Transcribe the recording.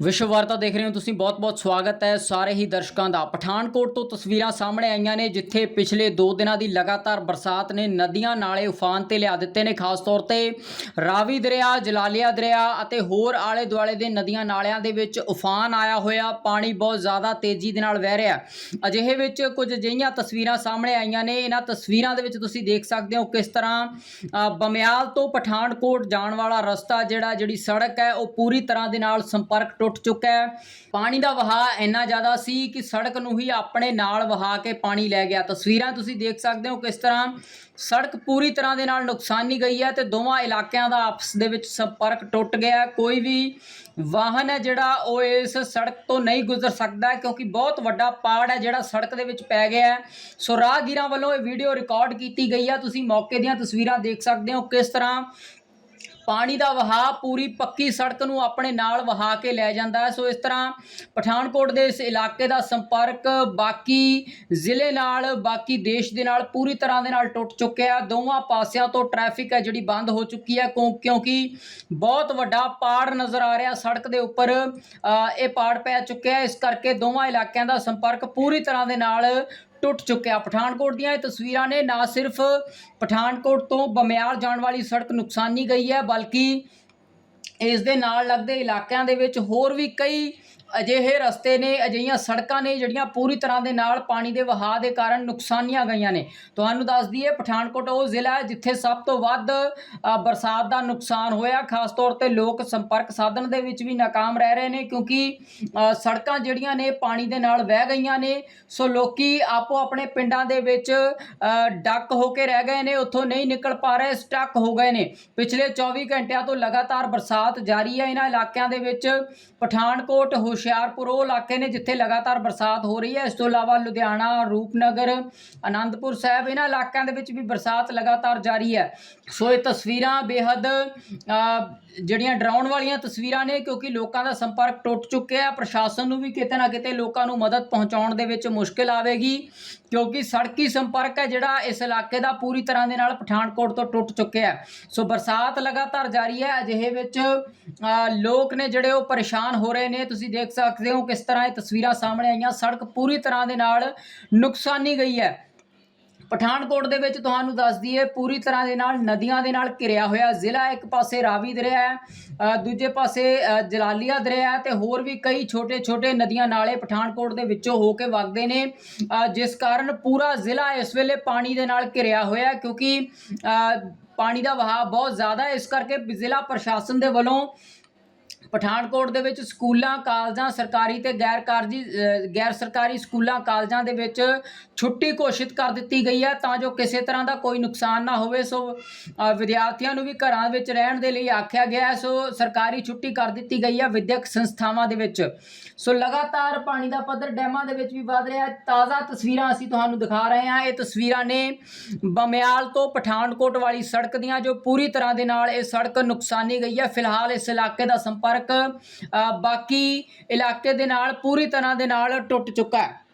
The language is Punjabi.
ਵਿਸ਼ਵ ਵਾਰਤਾ ਦੇਖ ਰਹੇ ਹੋ ਤੁਸੀਂ, ਬਹੁਤ-ਬਹੁਤ ਸਵਾਗਤ ਹੈ। ਸਾਰੇ ਹੀ ਦਰਸ਼ਕਾਂ ਦਾ ਪਠਾਨਕੋਟ ਤੋਂ ਤਸਵੀਰਾਂ ਸਾਹਮਣੇ ਆਈਆਂ ਨੇ, ਜਿੱਥੇ ਪਿਛਲੇ 2 ਦਿਨਾਂ ਦੀ ਲਗਾਤਾਰ ਬਰਸਾਤ ਨੇ ਨਦੀਆਂ ਨਾਲੇ ਉਫਾਨ ਤੇ ਲਿਆ ਦਿੱਤੇ ਨੇ, ਖਾਸ ਤੌਰ ਤੇ ਰਾਵੀ ਦਰਿਆ, ਜਲਾਲੀਆ ਦਰਿਆ ਅਤੇ ਹੋਰ ਆਲੇ ਦੁਆਲੇ ਦੇ ਨਦੀਆਂ ਨਾਲਿਆਂ ਦੇ ਵਿੱਚ ਉਫਾਨ ਆਇਆ ਹੋਇਆ। ਪਾਣੀ ਬਹੁਤ ਜ਼ਿਆਦਾ ਤੇਜ਼ੀ ਦੇ ਨਾਲ ਵਹਿ ਰਿਹਾ। ਅਜਿਹੇ ਵਿੱਚ ਕੁਝ ਅਜਿਹੀਆਂ ਤਸਵੀਰਾਂ ਸਾਹਮਣੇ ਆਈਆਂ ਨੇ। ਇਹਨਾਂ ਤਸਵੀਰਾਂ ਦੇ ਵਿੱਚ ਤੁਸੀਂ ਦੇਖ ਸਕਦੇ ਹੋ ਕਿਸ ਤਰ੍ਹਾਂ ਬਮਿਆਲ ਤੋਂ ਪਠਾਨਕੋਟ ਜਾਣ ਵਾਲਾ ਰਸਤਾ ਜਿਹੜਾ, ਜਿਹੜੀ ਸੜਕ ਹੈ, ਉਹ ਪੂਰੀ ਤਰ੍ਹਾਂ ਦੇ ਨਾਲ ਸੰਪਰਕ ਟੁੱਟ ਚੁੱਕਾ ਹੈ। ਪਾਣੀ ਦਾ ਵਹਾਅ ਇੰਨਾ ਜ਼ਿਆਦਾ ਸੀ ਕਿ ਸੜਕ ਨੂੰ ਹੀ ਆਪਣੇ ਨਾਲ ਵਹਾ ਕੇ ਪਾਣੀ ਲੈ ਗਿਆ। ਤਸਵੀਰਾਂ ਤੁਸੀਂ ਦੇਖ ਸਕਦੇ ਹੋ ਕਿਸ ਤਰ੍ਹਾਂ ਸੜਕ ਪੂਰੀ ਤਰ੍ਹਾਂ ਦੇ ਨਾਲ ਨੁਕਸਾਨੀ ਗਈ ਹੈ ਤੇ ਦੋਵਾਂ ਇਲਾਕਿਆਂ ਦਾ ਆਪਸ ਦੇ ਵਿੱਚ ਸੰਪਰਕ ਟੁੱਟ ਗਿਆ ਕੋਈ ਵੀ ਵਾਹਨ ਹੈ ਜਿਹੜਾ ਉਹ ਇਸ ਸੜਕ ਤੋਂ ਨਹੀਂ ਗੁਜ਼ਰ ਸਕਦਾ ਕਿਉਂਕਿ ਬਹੁਤ ਵੱਡਾ ਪਾੜ ਹੈ ਜਿਹੜਾ ਸੜਕ ਦੇ ਵਿੱਚ ਪੈ ਗਿਆ ਹੈ। ਸੋ ਰਾਹਗੀਰਾਂ ਵੱਲੋਂ ਇਹ ਵੀਡੀਓ ਰਿਕਾਰਡ ਕੀਤੀ ਗਈ ਹੈ। ਤੁਸੀਂ ਮੌਕੇ ਦੀਆਂ ਤਸਵੀਰਾਂ ਦੇਖ ਸਕਦੇ ਹੋ ਕਿਸ ਤਰ੍ਹਾਂ ਪਾਣੀ ਦਾ ਵਹਾਅ ਪੂਰੀ ਪੱਕੀ ਸੜਕ ਨੂੰ ਆਪਣੇ ਨਾਲ ਵਹਾ ਕੇ ਲੈ ਜਾਂਦਾ ਹੈ। ਸੋ ਇਸ ਤਰ੍ਹਾਂ ਪਠਾਨਕੋਟ ਦੇ ਇਸ ਇਲਾਕੇ ਦਾ ਸੰਪਰਕ ਬਾਕੀ ਜ਼ਿਲ੍ਹੇ ਨਾਲ, ਬਾਕੀ ਦੇਸ਼ ਦੇ ਨਾਲ ਪੂਰੀ ਤਰ੍ਹਾਂ ਦੇ ਨਾਲ ਟੁੱਟ ਚੁੱਕਿਆ ਦੋਵਾਂ ਪਾਸਿਆਂ ਤੋਂ ਟ੍ਰੈਫਿਕ ਹੈ ਜਿਹੜੀ ਬੰਦ ਹੋ ਚੁੱਕੀ ਹੈ। ਕਿਉਂ- ਕਿਉਂਕਿ ਬਹੁਤ ਵੱਡਾ ਪਾੜ ਨਜ਼ਰ ਆ ਰਿਹਾ ਸੜਕ ਦੇ ਉੱਪਰ। ਇਹ ਪਾੜ ਪੈ ਚੁੱਕਿਆ ਇਸ ਕਰਕੇ ਦੋਵਾਂ ਇਲਾਕਿਆਂ ਦਾ ਸੰਪਰਕ ਪੂਰੀ ਤਰ੍ਹਾਂ ਦੇ ਨਾਲ ਟੁੱਟ ਚੁੱਕਿਆ। ਪਠਾਨਕੋਟ ਦੀਆਂ ਇਹ ਤਸਵੀਰਾਂ ਨੇ ਨਾ ਸਿਰਫ ਪਠਾਨਕੋਟ ਤੋਂ ਬਮਿਆਲ ਜਾਣ ਵਾਲੀ ਸੜਕ ਨੁਕਸਾਨੀ ਗਈ ਹੈ, ਬਲਕਿ ਇਸ ਦੇ ਨਾਲ ਲੱਗਦੇ ਇਲਾਕਿਆਂ ਦੇ ਵਿੱਚ ਹੋਰ ਵੀ ਕਈ ਅਜਿਹੇ ਰਸਤੇ ਨੇ, ਅਜਿਹੀਆਂ ਸੜਕਾਂ ਨੇ ਜਿਹੜੀਆਂ ਪੂਰੀ ਤਰ੍ਹਾਂ ਦੇ ਨਾਲ ਪਾਣੀ ਦੇ ਵਹਾਅ ਦੇ ਕਾਰਨ ਨੁਕਸਾਨੀਆਂ ਗਈਆਂ ਨੇ। ਤੁਹਾਨੂੰ ਦੱਸ ਦਈਏ, ਪਠਾਨਕੋਟ ਉਹ ਜ਼ਿਲ੍ਹਾ ਹੈ ਜਿੱਥੇ ਸਭ ਤੋਂ ਵੱਧ ਬਰਸਾਤ ਦਾ ਨੁਕਸਾਨ ਹੋਇਆ। ਖਾਸ ਤੌਰ ਤੇ ਲੋਕ ਸੰਪਰਕ ਸਾਧਨ ਦੇ ਵਿੱਚ ਵੀ ਨਾਕਾਮ ਰਹਿ ਰਹੇ ਨੇ ਕਿਉਂਕਿ ਸੜਕਾਂ ਜਿਹੜੀਆਂ ਨੇ ਪਾਣੀ ਦੇ ਨਾਲ ਵਹਿ ਗਈਆਂ ਨੇ। ਸੋ ਲੋਕੀ ਆਪੋ ਆਪਣੇ ਪਿੰਡਾਂ ਦੇ ਵਿੱਚ ਡੱਕ ਹੋ ਕੇ ਰਹਿ ਗਏ ਨੇ, ਉੱਥੋਂ ਨਹੀਂ ਨਿਕਲ ਪਾ ਰਹੇ, ਸਟਕ ਹੋ ਗਏ ਨੇ। ਪਿਛਲੇ 24 ਘੰਟਿਆਂ ਤੋਂ ਲਗਾਤਾਰ ਬਰਸਾਤ ਜਾਰੀ ਹੈ। ਇਹਨਾਂ ਇਲਾਕਿਆਂ ਦੇ ਵਿੱਚ ਪਠਾਨਕੋਟ ਹੁਸ਼ਿਆਰਪੁਰ ਉਹ ਇਲਾਕੇ ਨੇ ਜਿੱਥੇ ਲਗਾਤਾਰ ਬਰਸਾਤ ਹੋ ਰਹੀ ਹੈ। ਇਸ ਤੋਂ ਇਲਾਵਾ ਲੁਧਿਆਣਾ, ਰੂਪਨਗਰ ਆਨੰਦਪੁਰ ਸਾਹਿਬ, ਇਹਨਾਂ ਇਲਾਕਿਆਂ ਦੇ ਵਿੱਚ ਵੀ ਬਰਸਾਤ ਲਗਾਤਾਰ ਜਾਰੀ ਹੈ। ਸੋ ਇਹ ਤਸਵੀਰਾਂ ਬੇਹੱਦ ਜਿਹੜੀਆਂ ਡਰਾਉਣ ਵਾਲੀਆਂ ਤਸਵੀਰਾਂ ਨੇ, ਕਿਉਂਕਿ ਲੋਕਾਂ ਦਾ ਸੰਪਰਕ ਟੁੱਟ ਚੁੱਕਿਆ ਹੈ। ਪ੍ਰਸ਼ਾਸਨ ਨੂੰ ਵੀ ਕਿਤੇ ਨਾ ਕਿਤੇ ਲੋਕਾਂ ਨੂੰ ਮਦਦ ਪਹੁੰਚਾਉਣ ਦੇ ਵਿੱਚ ਮੁਸ਼ਕਲ ਆਵੇਗੀ, ਕਿਉਂਕਿ ਸੜਕੀ ਸੰਪਰਕ ਹੈ ਜਿਹੜਾ ਇਸ ਇਲਾਕੇ ਦਾ ਪੂਰੀ ਤਰ੍ਹਾਂ ਦੇ ਨਾਲ ਪਠਾਨਕੋਟ ਤੋਂ ਟੁੱਟ ਚੁੱਕਿਆ ਹੈ। ਸੋ ਬਰਸਾਤ ਲਗਾਤਾਰ ਜਾਰੀ ਹੈ। ਅਜਿਹੇ ਵਿੱਚ ਲੋਕ ਨੇ ਜਿਹੜੇ ਉਹ ਪਰੇਸ਼ਾਨ ਹੋ ਰਹੇ ਨੇ। ਤੁਸੀਂ ਦੇਖ ਦੇਖ ਸਕਦੇ ਹੋ ਕਿਸ ਤਰ੍ਹਾਂ ਇਹ ਤਸਵੀਰਾਂ ਸਾਹਮਣੇ ਆਈਆਂ। ਸੜਕ ਪੂਰੀ ਤਰ੍ਹਾਂ ਦੇ ਨਾਲ ਨੁਕਸਾਨੀ ਗਈ ਹੈ। ਪਠਾਨਕੋਟ ਦੇ ਵਿੱਚ ਤੁਹਾਨੂੰ ਦੱਸ ਦਈਏ, ਪੂਰੀ ਤਰ੍ਹਾਂ ਦੇ ਨਾਲ ਨਦੀਆਂ ਦੇ ਨਾਲ ਘਿਰਿਆ ਹੋਇਆ ਜ਼ਿਲ੍ਹਾ। ਇੱਕ ਪਾਸੇ ਰਾਵੀ ਦਰਿਆ ਹੈ ਦੂਜੇ ਪਾਸੇ ਜਲਾਲੀਆ ਦਰਿਆ ਹੈ ਤੇ ਹੋਰ ਵੀ ਕਈ ਛੋਟੇ-ਛੋਟੇ ਨਦੀਆਂ ਨਾਲੇ ਪਠਾਨਕੋਟ ਦੇ ਵਿੱਚੋਂ ਹੋ ਕੇ ਵਗਦੇ ਨੇ। ਜਿਸ ਕਾਰਨ ਪੂਰਾ ਜ਼ਿਲ੍ਹਾ ਇਸ ਵੇਲੇ ਪਾਣੀ ਦੇ ਨਾਲ ਘਿਰਿਆ ਹੋਇਆ ਕਿਉਂਕਿ ਪਾਣੀ ਦਾ ਵਹਾਅ ਬਹੁਤ ਜ਼ਿਆਦਾ ਇਸ ਕਰਕੇ ਜ਼ਿਲ੍ਹਾ ਪ੍ਰਸ਼ਾਸਨ ਦੇ ਵੱਲੋਂ ਪਠਾਨਕੋਟ ਦੇ ਵਿੱਚ ਸਕੂਲਾਂ, ਕਾਲਜਾਂ ਸਰਕਾਰੀ ਤੇ ਗੈਰ ਕਾਰਜੀ ਗੈਰ ਸਰਕਾਰੀ ਸਕੂਲਾਂ, ਕਾਲਜਾਂ ਦੇ ਵਿੱਚ ਛੁੱਟੀ ਘੋਸ਼ਿਤ ਕਰ ਦਿੱਤੀ ਗਈ ਹੈ ਤਾਂ ਜੋ ਕਿਸੇ ਤਰ੍ਹਾਂ ਦਾ ਕੋਈ ਨੁਕਸਾਨ ਨਾ ਹੋਵੇ। ਸੋ ਵਿਦਿਆਰਥੀਆਂ ਨੂੰ ਵੀ ਘਰਾਂ ਵਿੱਚ ਰਹਿਣ ਦੇ ਲਈ ਆਖਿਆ ਗਿਆ ਸੋ, ਸਰਕਾਰੀ ਛੁੱਟੀ ਕਰ ਦਿੱਤੀ ਗਈ ਹੈ ਵਿਦਿਅਕ ਸੰਸਥਾਵਾਂ ਦੇ ਵਿੱਚ। ਸੋ, ਲਗਾਤਾਰ ਪਾਣੀ ਦਾ ਪੱਧਰ ਡੈਮਾਂ ਦੇ ਵਿੱਚ ਵੀ ਵਧ ਰਿਹਾ ਹੈ। ਤਾਜ਼ਾ ਤਸਵੀਰਾਂ ਅਸੀਂ ਤੁਹਾਨੂੰ ਦਿਖਾ ਰਹੇ ਹਾਂ। ਇਹ ਤਸਵੀਰਾਂ ਨੇ ਬਮਿਆਲ ਤੋਂ ਪਠਾਨਕੋਟ ਵਾਲੀ ਸੜਕ ਦੀਆਂ ਜੋ ਪੂਰੀ ਤਰ੍ਹਾਂ ਦੇ ਨਾਲ ਇਹ ਸੜਕ ਨੁਕਸਾਨੀ ਗਈ ਹੈ। ਫਿਲਹਾਲ ਇਸ ਇਲਾਕੇ ਦਾ ਸੰਪਰਕ ਅ, ਬਾਕੀ ਇਲਾਕੇ ਦੇ ਨਾਲ ਪੂਰੀ ਤਰ੍ਹਾਂ ਦੇ ਨਾਲ ਟੁੱਟ ਚੁੱਕਾ ਹੈ।